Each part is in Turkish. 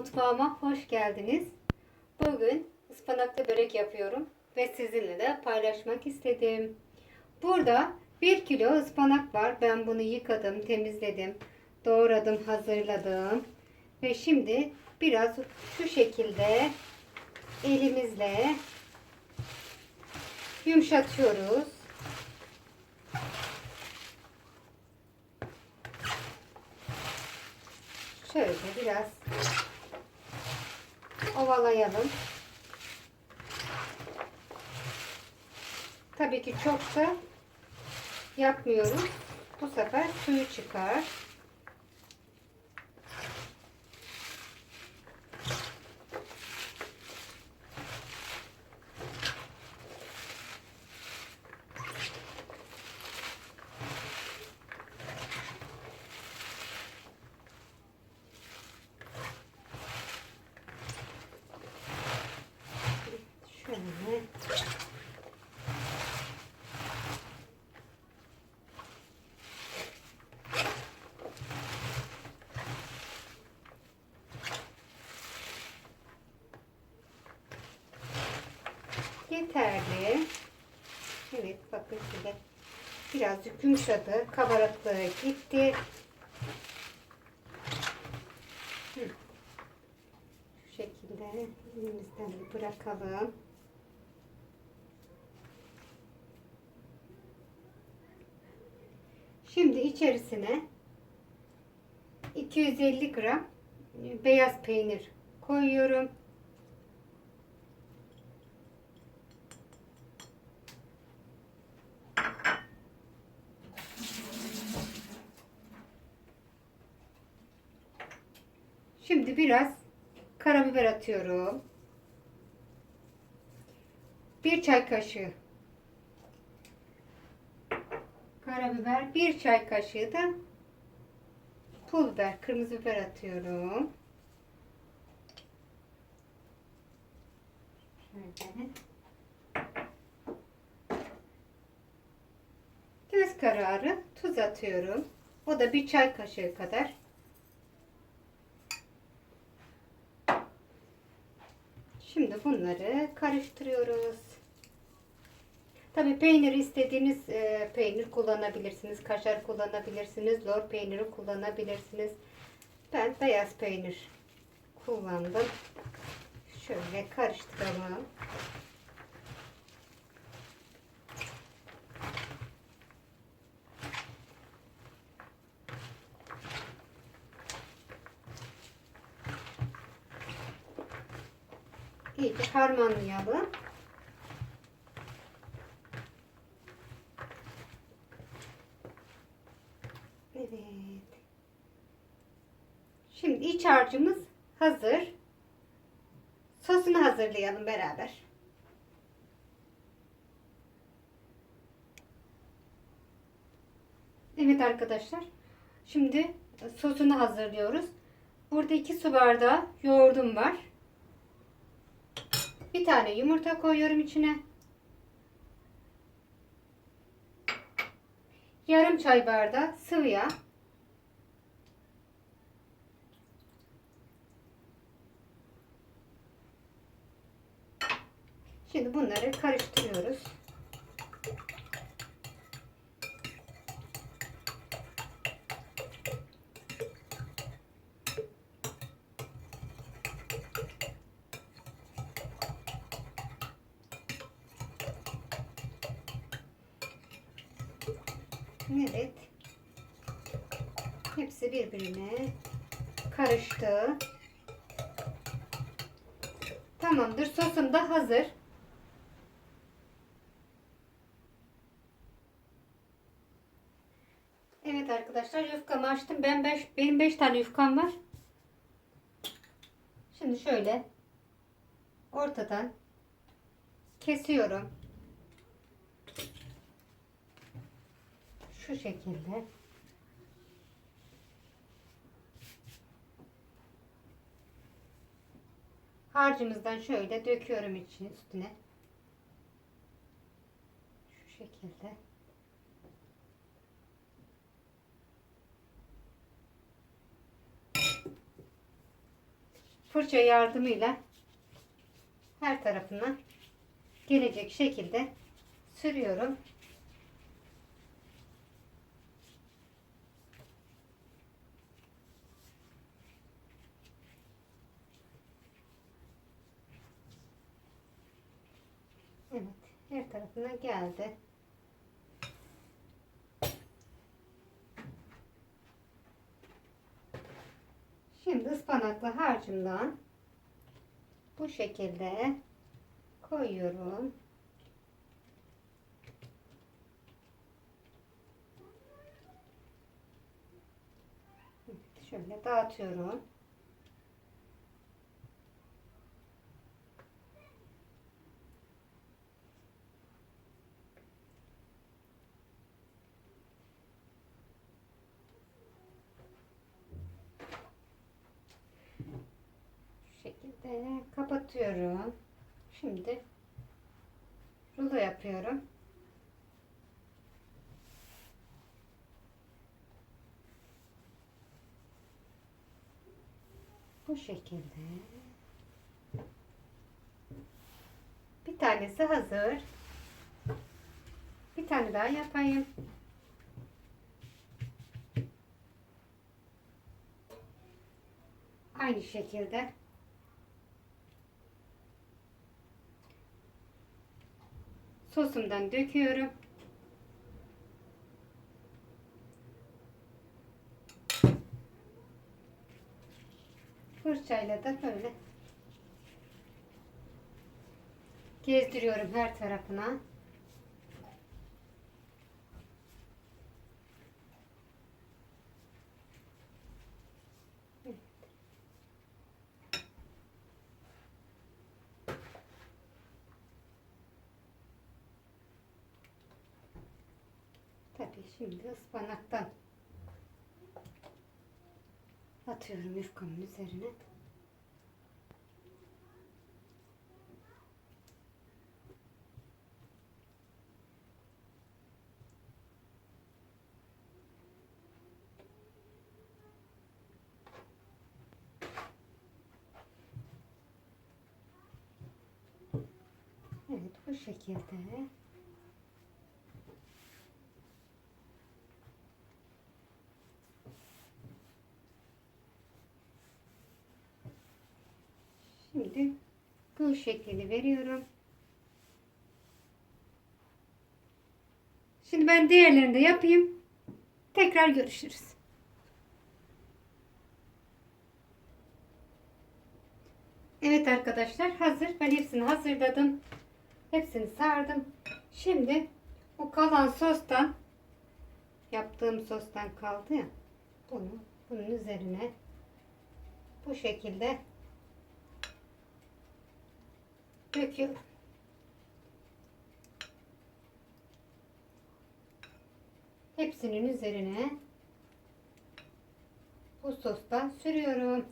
Mutfağıma hoş geldiniz. Bugün ıspanaklı börek yapıyorum ve sizinle de paylaşmak istedim. Burada 1 kilo ıspanak var. Ben bunu yıkadım, temizledim, doğradım, hazırladım. Ve şimdi biraz şu şekilde elimizle yumuşatıyoruz. Şöyle biraz ovalayalım. Tabii ki çok da yapmıyoruz. Bu sefer suyu çıkar. Şöyle. Yeterli. Evet bakın şöyle birazcık yumuşadı. Kabarıklığı gitti. Şu şekilde elimizden bırakalım. Şimdi içerisine 250 gram beyaz peynir koyuyorum. Şimdi biraz karabiber atıyorum. Bir çay kaşığı karabiber, bir çay kaşığı da pul biber, kırmızı biber atıyorum. Şöyle. Göz kararı tuz atıyorum. O da bir çay kaşığı kadar. Şimdi bunları karıştırıyoruz. Tabi peynir istediğiniz e, peynir kullanabilirsiniz. Kaşar kullanabilirsiniz. Lor peyniri kullanabilirsiniz. Ben beyaz peynir kullandım. Şöyle karıştıralım. İyice harmanlayalım. Evet. Şimdi iç harcımız hazır. Sosunu hazırlayalım beraber. Evet arkadaşlar. Şimdi sosunu hazırlıyoruz. Burada iki su bardağı yoğurdum var. Bir tane yumurta koyuyorum içine. Yarım çay bardağı sıvı yağ. Şimdi bunları karıştırıyoruz. Evet. Hepsi birbirine karıştı. Tamamdır. Sosum da hazır. Evet arkadaşlar yufkamı açtım. Ben beş, benim 5 tane yufkam var. Şimdi şöyle ortadan kesiyorum. Şu şekilde. Harcımızdan şöyle döküyorum için üstüne. Şu şekilde. fırça yardımıyla her tarafına gelecek şekilde sürüyorum. Evet, her tarafına geldi. Şimdi ıspanaklı harcımdan bu şekilde koyuyorum. Şöyle dağıtıyorum. Şu şekilde kapatıyorum. Şimdi rulo yapıyorum. Bu şekilde. Bir tanesi hazır. Bir tane daha yapayım. Aynı şekilde. Sosumdan döküyorum. Fırçayla da böyle gezdiriyorum her tarafına. Tabii şimdi ıspanaktan atıyorum yufkamın üzerine. Evet bu şekilde. Şimdi kıl şeklini veriyorum. Şimdi ben diğerlerini de yapayım. Tekrar görüşürüz. Evet arkadaşlar hazır. Ben hepsini hazırladım. Hepsini sardım. Şimdi o kalan sostan yaptığım sostan kaldı ya. Bunu bunun üzerine bu şekilde döküyorum. Hepsinin üzerine bu sostan sürüyorum.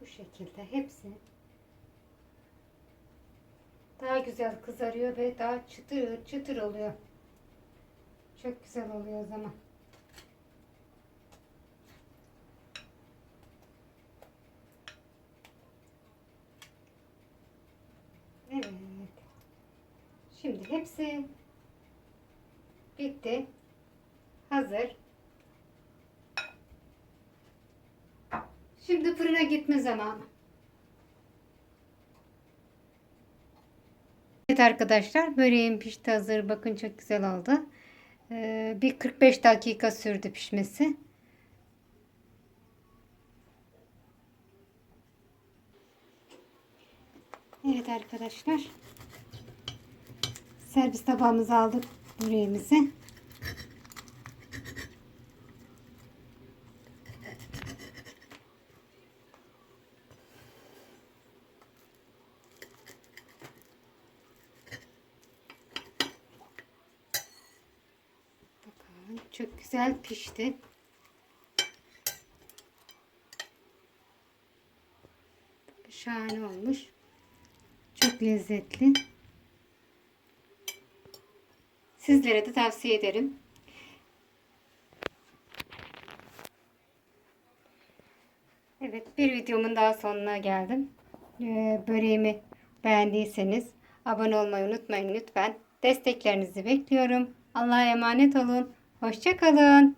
Bu şekilde hepsi daha güzel kızarıyor ve daha çıtır çıtır oluyor. Çok güzel oluyor o zaman. Evet. Şimdi hepsi bitti. Hazır. Şimdi fırına gitme zamanı. Evet arkadaşlar böreğim pişti hazır. Bakın çok güzel oldu. Ee, bir 45 dakika sürdü pişmesi. Evet arkadaşlar. Servis tabağımıza aldık böreğimizi. Bakın çok güzel pişti. Şahane olmuş. Çok lezzetli. Sizlere de tavsiye ederim. Evet bir videomun daha sonuna geldim. Ee, böreğimi beğendiyseniz abone olmayı unutmayın lütfen. Desteklerinizi bekliyorum. Allah'a emanet olun. Hoşçakalın.